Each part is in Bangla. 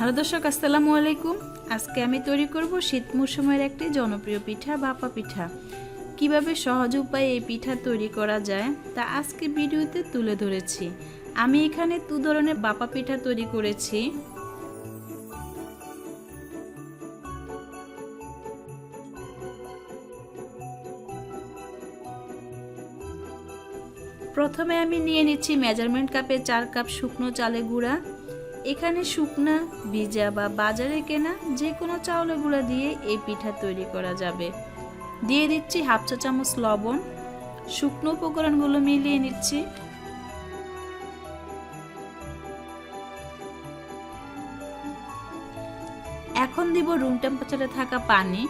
হ্যালো দর্শক, আসসালামু আলাইকুম। আজকে আমি তৈরি করব শীত মৌসুমের একটি জনপ্রিয় পিঠা, বাপা পিঠা। কীভাবে সহজ উপায়ে এই পিঠা তৈরি করা যায় তা আজকে ভিডিওতে তুলে ধরেছি। আমি এখানে দু ধরনের বাপা পিঠা তৈরি করেছি। প্রথমে আমি নিয়ে নিচ্ছি মেজারমেন্ট কাপে চার কাপ শুকনো চালে গুঁড়া। এখানে শুকনা, ভিজা বা বাজারে কেনা যে কোনো চাউলের গুঁড়া দিয়ে এই পিঠা তৈরি করা যাবে। দিয়ে দিচ্ছি হাফ চা চামচ লবণ। শুকনো উপকরণগুলো মিলিয়ে নিচ্ছি। এখন দিব রুম টেম্পারেচারে থাকা পানি।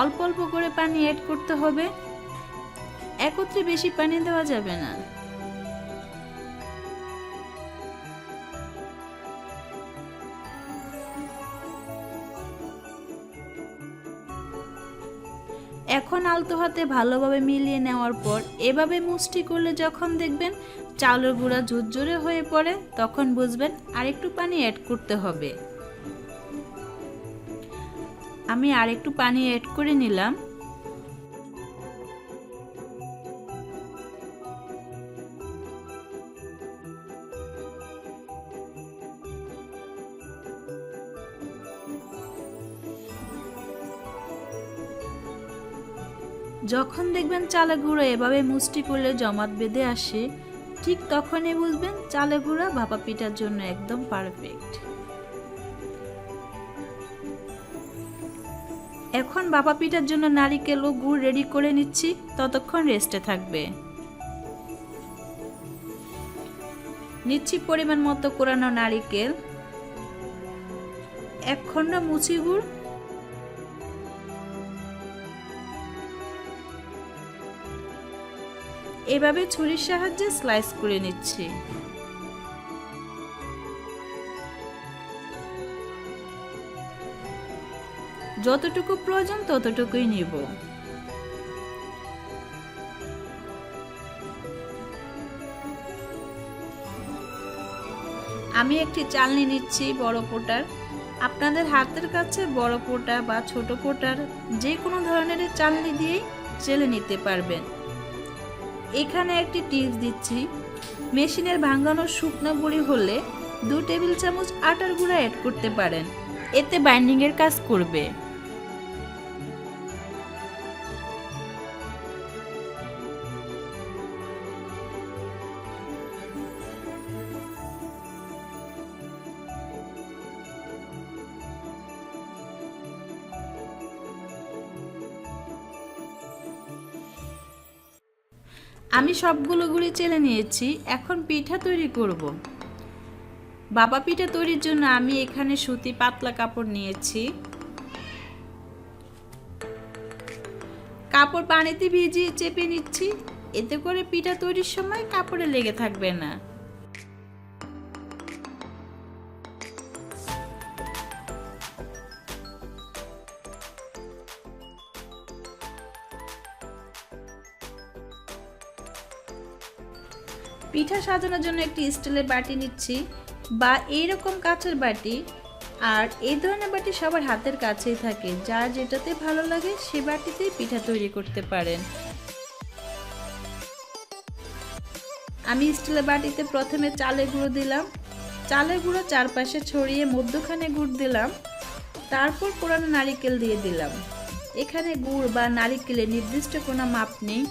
অল্প অল্প করে পানি অ্যাড করতে হবে। একত্রে বেশি পানি দেওয়া যাবে না। আলতো হাতে ভালোভাবে মিলিয়ে নেওয়ার পর এভাবে মুষ্টি করলে যখন দেখবেন চাউলের গুঁড়া ঝুরঝুরে হয়ে পড়ে, তখন বুঝবেন আর একটু পানি অ্যাড করতে হবে। আমি আর একটু পানি অ্যাড করে নিলাম। যখন দেখবেন চালে গুঁড়ো এভাবে মুষ্টি করলে জমাট বেঁধে আসে, ঠিক তখনই বুঝবেন চালে গুঁড়া ভাপা পিঠার জন্য একদম পারফেক্ট এখন বাপা পিঠার জন্য নারিকেল ও গুড় রেডি করে নিচ্ছি, ততক্ষণ রেস্টে থাকবে। নিচ্ছি পরিমাণ মতো কোরানো নারিকেল, এক খণ্ড মুচি গুড় এভাবে ছুরির সাহায্যে স্লাইস করে নিচ্ছি। যতটুকু প্রয়োজন ততটুকুই নিব। আমি একটি চালনি নিচ্ছি বড় পোটার। আপনাদের হাতের কাছে বড় পোটা বা ছোট পোটার যে কোনো ধরনের চালনি দিয়েই চেলে নিতে পারবেন। এখানে একটি টিপস দিচ্ছি। মেশিনের ভাঙানো শুকনো গুঁড়ি হলে দু টেবিল চামচ আটার গুঁড়া অ্যাড করতে পারেন। এতে বাইন্ডিংয়ের কাজ করবে। আমি সবগুলো গুলি চেলে নিয়েছি, এখন পিঠা তৈরি করব। বাবা পিঠা তৈরির জন্য আমি এখানে সুতি পাতলা কাপড় নিয়েছি। কাপড় পানিতে ভিজিয়ে চেপে নিচ্ছি, এতে করে পিঠা তৈরির সময় কাপড়ে লেগে থাকবে না। পিঠা সাজানোর জন্য একটি স্টিলের বাটি নিচ্ছি বা এইরকম কাঁচের বাটি। আর এই ধরনের বাটি সবার হাতের কাছেই থাকে। যার যেটাতে ভালো লাগে সে বাটিতেই পিঠা তৈরি করতে পারেন। আমি স্টিলের বাটিতে প্রথমে চালের গুঁড়ো দিলাম। চালের গুঁড়ো চারপাশে ছড়িয়ে মধ্যখানে গুড় দিলাম। তারপর পুরানো নারিকেল দিয়ে দিলাম। এখানে গুড় বা নারিকেলের নির্দিষ্ট কোনো মাপ নেই।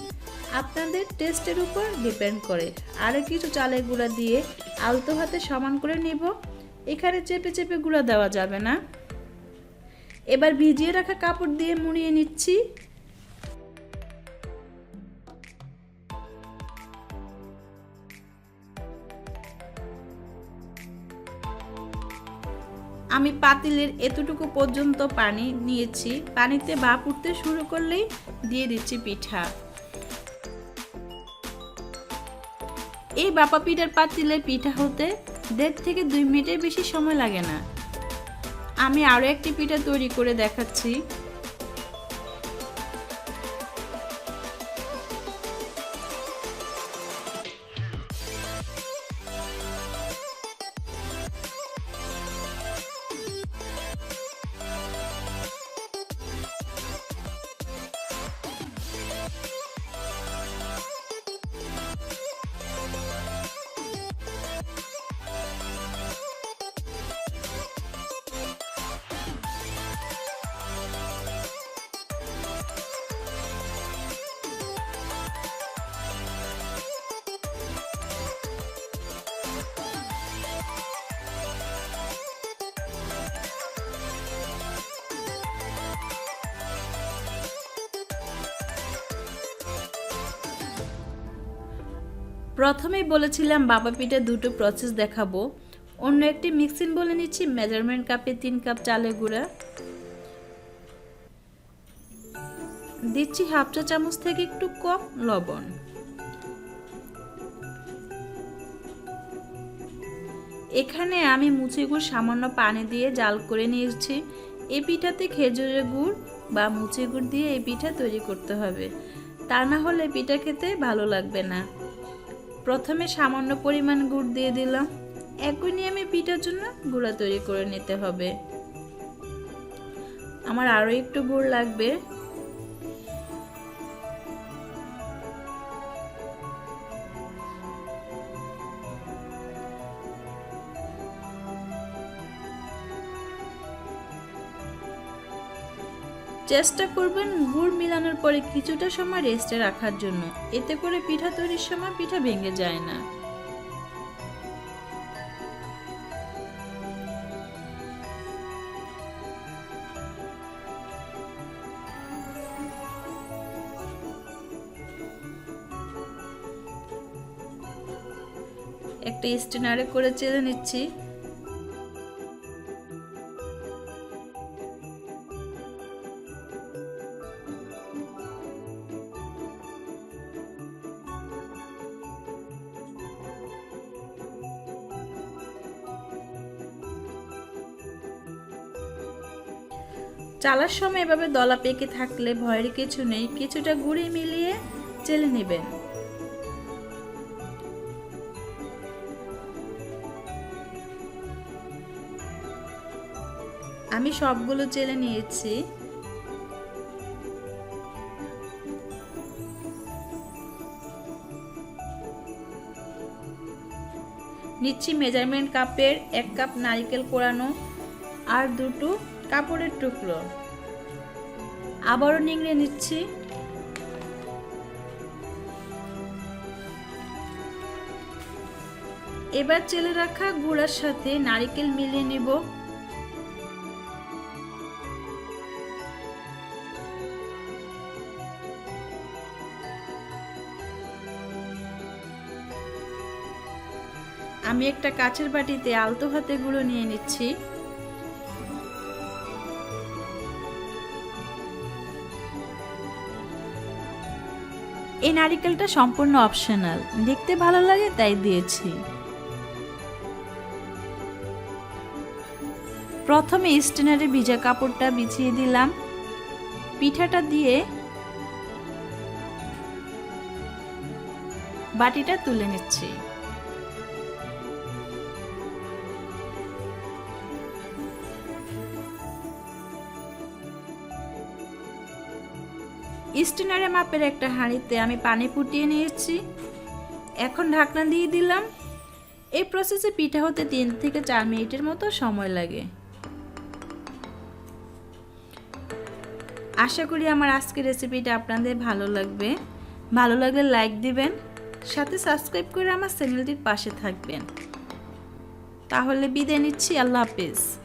আপনাদের টেস্টের উপর ডিপেন্ড করে। আরও কিছু চালের গুঁড়া দিয়ে আলতো হাতে সমান করে নিব। এখানে চেপে চেপে গুঁড়া দেওয়া যাবে না। এবার ভিজিয়ে রাখা কাপড় দিয়ে মুড়িয়ে নিচ্ছি। আমি পাতিলের এতটুকু পর্যন্ত পানি নিয়েছি। পানিতে ভাপ উঠতে শুরু করলেই দিয়ে দিচ্ছি পিঠা। এই বাপা পিঠার পাতিলে পিঠা হতে দেড় থেকে দুই মিনিটের বেশি সময় লাগে না। আমি আরও একটি পিঠা তৈরি করে দেখাচ্ছি। প্রথমেই বলেছিলাম বাবা পিঠে দুটো প্রসেস দেখাবো। অন্য একটি মিক্সিং বলে নিচ্ছি মেজারমেন্ট কাপে তিন কাপ চালের গুঁড়া। দিচ্ছি হাফ চা চামচ থেকে একটু কম লবণ। এখানে আমি মুচি গুড় সামান্য পানি দিয়ে জাল করে নিয়েছি। এই পিঠাতে খেজুরের গুড় বা মুচি গুড় দিয়ে এই পিঠা তৈরি করতে হবে। তা না হলে পিঠা খেতে ভালো লাগবে না। প্রথমে সামান্য পরিমাণ গুড় দিয়ে দিলাম। একই নিয়মে পিঠার জন্য গুঁড়া তৈরি করে নিতে হবে। আমার আরও একটু গুড় লাগবে। চেষ্টা করবেন গুড় মিলানোর পরে কিছুটা সময় রেস্টে রাখার জন্য। এতে করে পিঠা তৈরির সময় পিঠা ভেঙে যায় না। একটা স্টেনারে করে চেলে নিচ্ছি। চালার সময় এভাবে দলা পেকে থাকলে ভয়ের কিছু নেই, কিছুটা গুঁড়ি মিলিয়ে চেলে নেবেন। আমি সবগুলো চেলে নিয়েছি। নিচ্ছি মেজারমেন্ট কাপের এক কাপ নারকেল কোরানো আর দুটো কাপড়ের টুকরো। আবারও নিংড়ে নিচ্ছি। এবার চেলে রাখা গুঁড়ার সাথে নারিকেল মিলিয়ে নিব। আমি একটা কাচের বাটিতে আলতো হাতে গুঁড়ো নিয়ে নিচ্ছি। এই নারিকেলটা সম্পূর্ণ অপশনাল দেখতে ভালো লাগে, তাই দিয়েছি। প্রথমে স্টেনারে ভিজা কাপড়টা বিছিয়ে দিলাম। পিঠাটা দিয়ে বাটিটা তুলে নিচ্ছি। স্টেনারে মাপের একটা হাঁড়িতে আমি পানি ফুটিয়ে নিয়েছি। এখন ঢাকনা দিয়ে দিলাম। এই প্রসেসে পিঠা হতে তিন থেকে চার মিনিটের মতো সময় লাগে। আশা করি আমার আজকের রেসিপিটা আপনাদের ভালো লাগবে। ভালো লাগলে লাইক দিবেন, সাথে সাবস্ক্রাইব করে আমার চ্যানেলটির পাশে থাকবেন। তাহলে বিদায় নিচ্ছি, আল্লাহ হাফেজ।